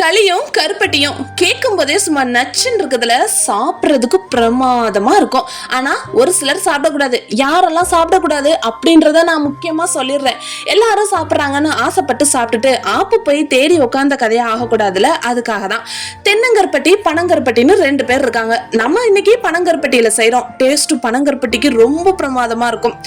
களியும் கருப்பட்டியும் கேட்கும் போதே சும்மா நச்சுன்னு இருக்கிறதுல சாப்பிட்றதுக்கு பிரமாதமா இருக்கும். ஆனா ஒரு சிலர் சாப்பிடக்கூடாது. யாரெல்லாம் சாப்பிடக்கூடாது அப்படின்றத நான் முக்கியமா சொல்லிடுறேன். எல்லாரும் சாப்பிட்றாங்கன்னு ஆசைப்பட்டு சாப்பிட்டுட்டு ஆப்பு போய் தேடி உட்காந்த கதையா ஆகக்கூடாதுல அதுக்காக தான். தென்னங்கருப்பட்டி பனங்கருப்பட்டின்னு ரெண்டு பேர் இருக்காங்க. நம்ம இன்னைக்கு பனங்கருப்பட்டியில செய்கிறோம் டேஸ்ட் பனங்கருப்பட்டிக்கு ரொம்ப பிரமாதமா இருக்கும்.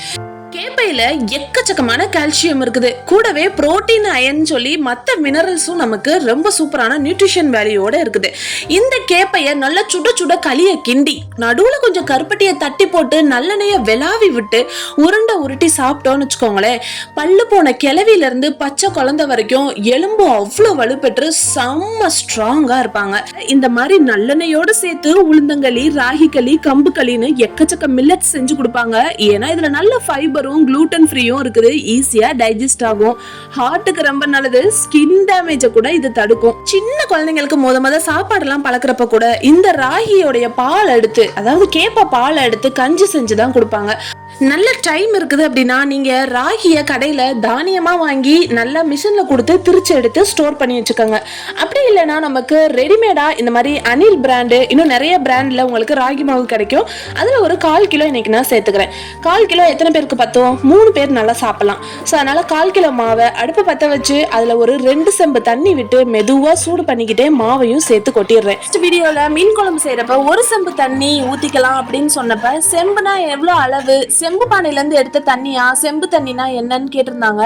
கேப்பையில எக்கச்சக்கமான கால்சியம் இருக்குது. கூடவே புரோட்டீன் அயன் சொல்லி மற்ற மினரல்ஸும் நமக்கு ரொம்ப சூப்பரான நியூட்ரிஷன் வேல்யூவோட இருக்குது. இந்த கேப்பைய நல்லா சுட சுட களிய கிண்டி நடுவுல கொஞ்சம் கருப்பட்டியை தட்டி போட்டு நல்லெண்ணெய விளாவி விட்டு உருண்டை உருட்டி சாப்பிட்டோம்னு வச்சுக்கோங்களேன். பல்லு போன கிளவில இருந்து பச்சை குழந்தை வரைக்கும் எலும்பு அவ்வளோ வலுப்பெற்று செம்ம ஸ்ட்ராங்கா இருப்பாங்க. இந்த மாதிரி நல்லெண்ணெயோட சேர்த்து உளுந்தங்களி ராகி களி கம்பு களின்னு எக்கச்சக்க மில்லட் செஞ்சு கொடுப்பாங்க. ஏன்னா இதுல நல்ல ஃபைபர் ஃபைபரும் க்ளூட்டன் ஃப்ரீயும் இருக்குது. ஈஸியா டைஜஸ்ட் ஆகும். ஹார்ட்டுக்கு ரொம்ப நல்லது. ஸ்கின் டேமேஜை கூட இது தடுக்கும். சின்ன குழந்தைங்களுக்கு முத முத சாப்பாடெல்லாம் பழக்கிறப்ப கூட இந்த ராகியோடைய பால் எடுத்து அதாவது கேப்ப பால் எடுத்து கஞ்சி செஞ்சு தான் கொடுப்பாங்க. நல்ல டைம் இருக்குது அப்படின்னா நீங்க ராகிய கடையில தானியமா வாங்கி நல்லா மிஷின்ல கொடுத்து திரிச்சு எடுத்து ஸ்டோர் பண்ணி வச்சுக்கோங்க. அப்படி இல்லைன்னா நமக்கு ரெடிமேடா இந்த மாதிரி அனில் பிராண்டு இன்னும் நிறைய பிராண்ட்ல உங்களுக்கு ராகி மாவு கிடைக்கும். அதுல ஒரு கால் கிலோ இன்னைக்கு நான் சேர்த்துக்கிறேன். கால் கிலோ எத்தனை பேருக்கு பத்தும்? மூணு பேர் நல்லா சாப்பிடலாம். ஸோ அதனால கால் கிலோ மாவை அடுப்பு பத்த வச்சு அதுல ஒரு ரெண்டு செம்பு தண்ணி விட்டு மெதுவா சூடு பண்ணிக்கிட்டே மாவையும் சேர்த்து கொட்டிடுறேன். நெக்ஸ்ட் வீடியோல மீன் குழம்பு செய்யறப்ப ஒரு செம்பு தண்ணி ஊத்திக்கலாம் அப்படின்னு சொன்னப்ப செம்புனா எவ்வளோ அளவு? செம்பு பானையிலேருந்து எடுத்த தண்ணியா? செம்பு தண்ணினா என்னன்னு கேட்டிருந்தாங்க.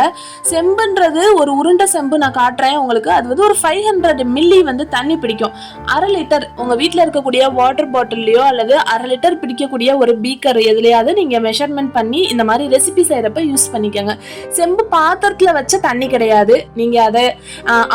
செம்புன்றது ஒரு உருண்டை செம்பு நான் காட்டுறேன் உங்களுக்கு. அது வந்து ஒரு ஃபைவ் ஹண்ட்ரட் மில்லி வந்து தண்ணி பிடிக்கும். அரை லிட்டர் உங்கள் வீட்டில் இருக்கக்கூடிய வாட்டர் பாட்டில்லையோ அல்லது அரை லிட்டர் பிடிக்கக்கூடிய ஒரு பீக்கர் எதுலையாவது நீங்கள் மெஷர்மெண்ட் பண்ணி இந்த மாதிரி ரெசிபி செய்கிறப்ப யூஸ் பண்ணிக்கோங்க. செம்பு பாத்திரத்தில் வச்ச தண்ணி கிடையாது. நீங்கள் அதை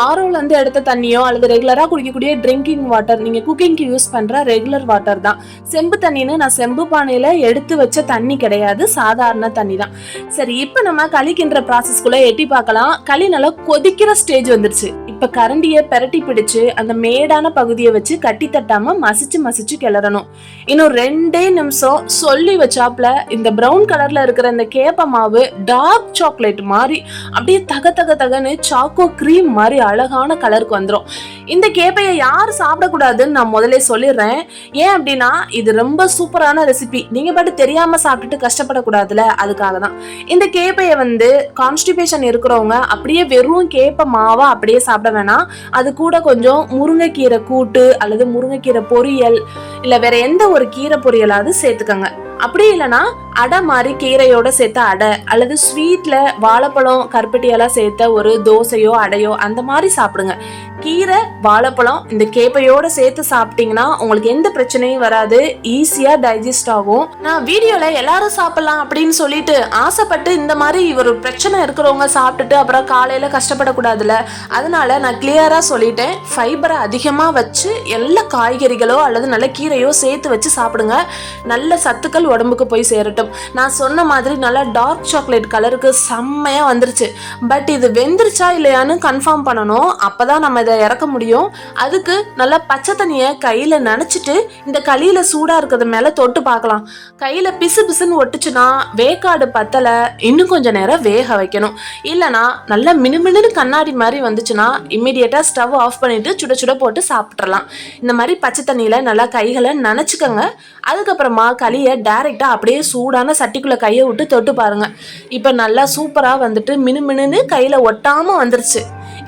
ஆரோலிருந்து எடுத்த தண்ணியோ அல்லது ரெகுலராக குடிக்கக்கூடிய ட்ரிங்கிங் வாட்டர் நீங்கள் குக்கிங்க்கு யூஸ் பண்ணுற ரெகுலர் வாட்டர் தான். செம்பு தண்ணின்னு நான் செம்பு பானையில் எடுத்து வச்ச தண்ணி கிடையாது. சாதாரண தண்ணி தான் சரி இப்போ நம்ம களிக்கின்ற ப்ராசஸ்க்குள்ள எட்டி பார்க்கலாம். களி நல்லா கொதிக்கிற ஸ்டேஜ் வந்துருச்சு. கரண்டியை பெரட்டி பிடிச்சு அந்த மேடான பகுதியை வச்சு கட்டி தட்டாம மசிச்சு மசிச்சு கிளறணும். இன்னும் ரெண்டே நிமிஷம் சொல்லி வச்சாப்ல இந்த ப்ரௌன் கலர்ல இருக்கிற இந்த கேப்ப மாவு டார்க் சாக்லேட் மாதிரி அப்படியே தக தக தகன்னு சாக்கோ கிரீம் மாதிரி அழகான கலருக்கு வந்துடும் இந்த கேப்பையை யார் சாப்பிடக்கூடாதுன்னு நான் முதல்ல சொல்லிடுறேன். ஏன் அப்படின்னா இது ரொம்ப சூப்பரான ரெசிபி நீங்க பாட்டு தெரியாம சாப்பிட்டுட்டு கஷ்டப்படக்கூடாதுல அதுக்காக தான். இந்த கேப்பைய வந்து கான்ஸ்டிபேஷன் இருக்கிறவங்க அப்படியே வெறும் கேப்ப மாவா அப்படியே சாப்பிட தேவைன்னா அது கூட கொஞ்சம் முருங்கைக்கீரை கூட்டு அல்லது முருங்கைக்கீரை பொரியல் இல்ல வேற எந்த ஒரு கீரை பொரியலாவது சேர்த்துக்கோங்க. அப்படி இல்லைன்னா அடை மாதிரி கீரையோட சேர்த்த அடை அல்லது ஸ்வீட்ல வாழைப்பழம் கருப்பட்டியெல்லாம் சேர்த்த ஒரு தோசையோ அடையோ அந்த மாதிரி சாப்பிடுங்க. கீரை வாழைப்பழம் இந்த கேப்பையோட சேர்த்து சாப்பிட்டீங்கன்னா உங்களுக்கு எந்த பிரச்சனையும் வராது ஈஸியா டைஜஸ்ட் ஆகும். நான் வீடியோல எல்லாரும் சாப்பிடலாம் அப்படின்னு சொல்லிட்டு ஆசைப்பட்டு இந்த மாதிரி ஒரு பிரச்சனை இருக்கிறவங்க சாப்பிட்டுட்டு அப்புறம் காலையில கஷ்டப்படக்கூடாதுல அதனால நான் கிளியரா சொல்லிட்டேன். ஃபைபரை அதிகமா வச்சு எல்லா காய்கறிகளோ அல்லது நல்ல கீரையோ சேர்த்து வச்சு சாப்பிடுங்க. நல்ல சத்துக்கள் உடம்புக்கு போய் சேரட்டும். நான் சொன்ன மாதிரி நல்லா டார்க் சாக்லேட் கலருக்கு செம்மையாக வந்துருச்சு. பட் இது வெந்துருச்சா இல்லையான்னு கன்ஃபார்ம் பண்ணணும். அப்போ தான் நம்ம இதை இறக்க முடியும். அதுக்கு நல்லா பச்சை தண்ணியை கையில் நினச்சிட்டு இந்த களியில் சூடாக இருக்கிறது மேலே தொட்டு பார்க்கலாம். கையில் பிசு பிசுன்னு ஒட்டுச்சுன்னா வேக்காடு பத்தலை. இன்னும் கொஞ்சம் நேரம் வேக வைக்கணும். இல்லைனா நல்லா மினுமினுன்னு கண்ணாடி மாதிரி வந்துச்சுன்னா இம்மிடியட்டா ஸ்டவ் ஆஃப் பண்ணிவிட்டு சுட சுட போட்டு சாப்பிட்றலாம் இந்த மாதிரி பச்சை தண்ணியில் நல்லா கைகளை நினச்சிக்கோங்க. அதுக்கப்புறமா களியை டேரெக்டாக அப்படியே சூடாக சூடான சட்டிக்குள்ள கையை விட்டு தொட்டு பாருங்க. இப்போ நல்லா சூப்பரா வந்துட்டு மினுமினுன்னு கையில ஒட்டாம வந்துருச்சு.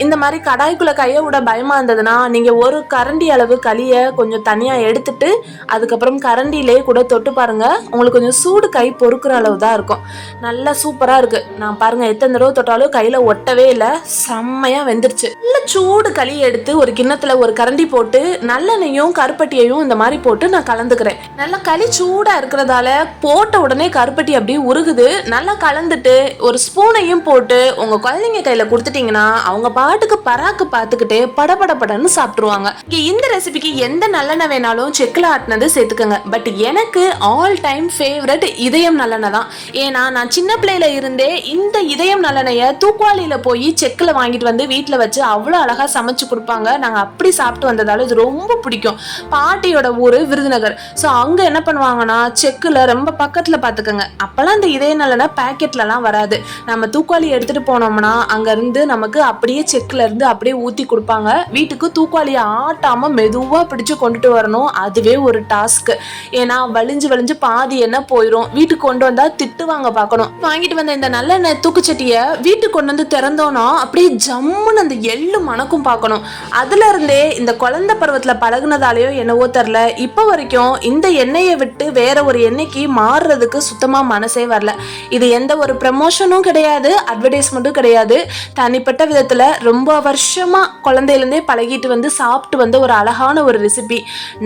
இந்த மாதிரி கடாய்க்குள்ள கையை விட பயமா இருந்ததுன்னா நீங்க ஒரு கரண்டி அளவு களியை கொஞ்சம் தனியா எடுத்துட்டு அதுக்கப்புறம் கரண்டிலே கூட தொட்டு பாருங்க. உங்களுக்கு கொஞ்சம் சூடு கை பொறுக்கிற அளவு தான் இருக்கும். நல்லா சூப்பரா இருக்கு. நான் பாருங்க எத்தனை தடவை தொட்டாலும் கையில ஒட்டவே இல்லை. செம்மையா வெந்துருச்சு. நல்ல சூடு களி எடுத்து ஒரு கிண்ணத்துல ஒரு கரண்டி போட்டு நல்லெண்ணையும் கருப்பட்டியையும் இந்த மாதிரி போட்டு நான் கலந்துக்கிறேன். நல்லா களி சூடா இருக்கிறதால போட்ட உடனே கருப்பட்டி அப்படியே உருகுது. நல்லா கலந்துட்டு ஒரு ஸ்பூனையும் போட்டு உங்க குழந்தைங்க கையில கொடுத்துட்டீங்கன்னா அவங்க பாட்டுக்கு பராக்கு பார்த்துக்கிட்டே படபடபடன்னு சாப்பிட்டுருவாங்க. இங்க இந்த ரெசிபிக்கு எந்த நல்லெண்ணெய் வேணாலும் செக்கில் ஆட்டினது சேர்த்துக்கோங்க. பட் எனக்கு ஆல் டைம் ஃபேவரட் இதயம் நல்லெண்ணெய் தான். ஏன்னா நான் சின்ன பிள்ளையில இருந்தே இந்த இதயம் நல்லெண்ணெயை தூக்குவாளியில் போய் செக்கில் வாங்கிட்டு வந்து வீட்டில் வச்சு அவ்வளோ அழகாக சமைச்சு கொடுப்பாங்க. நாங்கள் அப்படி சாப்பிட்டு வந்ததால இது ரொம்ப பிடிக்கும். பாட்டியோட ஊர் விருதுநகர். ஸோ அங்கே என்ன பண்ணுவாங்கன்னா செக்கில் ரொம்ப பக்கத்தில் பார்த்துக்கோங்க. அப்போல்லாம் இந்த இதய நல்லெண்ணெய் பேக்கெட்லலாம் வராது. நம்ம தூக்குவாளி எடுத்துகிட்டு போனோம்னா அங்கேருந்து நமக்கு அப்படியே செக்ல இருந்து அப்படியே ஊற்றி கொடுப்பாங்க. வீட்டுக்கு தூக்குவாளியை ஆட்டாமல் மெதுவாக பிடிச்சு கொண்டுட்டு வரணும். அதுவே ஒரு டாஸ்க். ஏன்னா வலிஞ்சு வலிஞ்சு பாதி என்ன போயிடும் வீட்டுக்கு கொண்டு வந்தால் திட்டுவாங்க பார்க்கணும். வாங்கிட்டு வந்த இந்த நல்லெண்ணெய் தூக்குச்சட்டியை வீட்டுக்கு கொண்டு வந்து திறந்தோன்னா அப்படியே ஜம்முன்னு அந்த எள்ளு மணக்கும் பார்க்கணும். அதுல இருந்தே இந்த குழந்தை பருவத்தில் பழகுனதாலேயோ என்னவோ தெரில இப்போ வரைக்கும் இந்த எண்ணெயை விட்டு வேற ஒரு எண்ணெய்க்கு மாறுறதுக்கு சுத்தமாக மனசே வரல. இது எந்த ஒரு ப்ரமோஷனும் கிடையாது அட்வர்டைஸ்மெண்ட்டும் கிடையாது. தனிப்பட்ட விதத்தில் ரொம்ப வருஷமா குழந்தையிலேருந்தே பழகிட்டு வந்து சாப்பிட்டு வந்த ஒரு அழகான ஒரு ரெசிபி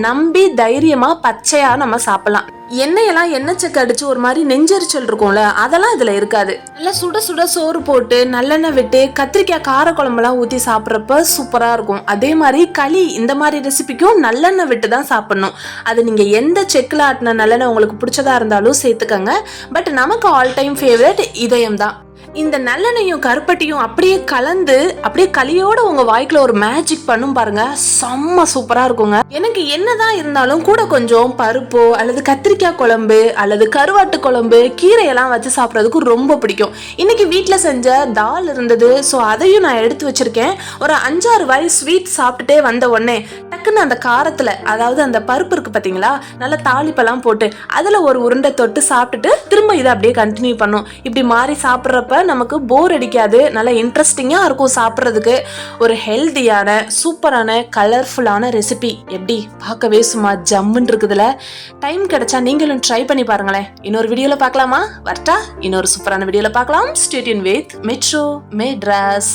நம்பி தைரியமா பச்சையா நம்ம சாப்பிடலாம். எண்ணெயெல்லாம் எண்ணெய் செக்கு அடிச்சு ஒரு மாதிரி நெஞ்சரிச்சல் இருக்கும்ல அதெல்லாம் இதுல இருக்காது. நல்லா சுட சுட சோறு போட்டு நல்லெண்ணெய் விட்டு கத்திரிக்காய் கார குழம்புலாம் ஊத்தி சாப்பிட்றப்ப சூப்பரா இருக்கும். அதே மாதிரி களி இந்த மாதிரி ரெசிபிக்கும் நல்லெண்ணெய் விட்டு தான் சாப்பிடணும். அது நீங்க எந்த செக்கில் ஆட்டின நல்லெண்ணெய் உங்களுக்கு பிடிச்சதா இருந்தாலும் சேர்த்துக்கங்க. பட் நமக்கு ஆல் டைம் ஃபேவரட் இதயம் தான் இந்த நல்லெண்ணையும் கருப்பட்டியும் அப்படியே கலந்து அப்படியே களியோட உங்க வாய்க்குள்ள ஒரு மேஜிக் பண்ணும் பாருங்க. செம்ம சூப்பரா இருக்குங்க. எனக்கு என்னதான் இருந்தாலும் கூட கொஞ்சம் பருப்போ அல்லது கத்திரிக்காய் குழம்பு அல்லது கருவாட்டு குழம்பு கீரையெல்லாம் வச்சு சாப்பிட்றதுக்கு ரொம்ப பிடிக்கும். இன்னைக்கு வீட்டில் செஞ்ச தால் இருந்தது ஸோ அதையும் நான் எடுத்து வச்சிருக்கேன். ஒரு அஞ்சாறு வாய் ஸ்வீட் சாப்பிட்டுட்டே வந்த உடனே டக்குன்னு அந்த காரத்தில் அதாவது அந்த பருப்பு இருக்கு பார்த்தீங்களா நல்ல தாளிப்பெல்லாம் போட்டு அதில் ஒரு உருண்டை தொட்டு சாப்பிட்டுட்டு திரும்ப இதை அப்படியே கண்டினியூ பண்ணும். இப்படி மாறி சாப்பிட்றப்ப நமக்கு போர் அடிக்காது நல்லா இன்ட்ரெஸ்டிங்காக இருக்கும் சாப்பிட்றதுக்கு. ஒரு ஹெல்த்தியான சூப்பரான கலர்ஃபுல்லான ரெசிபி எப்படி? பார்க்கவே சும்மா ஜம்முன்னு இருக்குதுல. டைம் கிடைச்சா நீங்களும் ட்ரை பண்ணி பாருங்களேன். இன்னொரு வீடியோவில் பார்க்கலாமா? வரட்டா? இன்னொரு சூப்பரான வீடியோவில் பார்க்கலாம். ஸ்டேடியன் வித் மெட்ரோ மெட்ராஸ்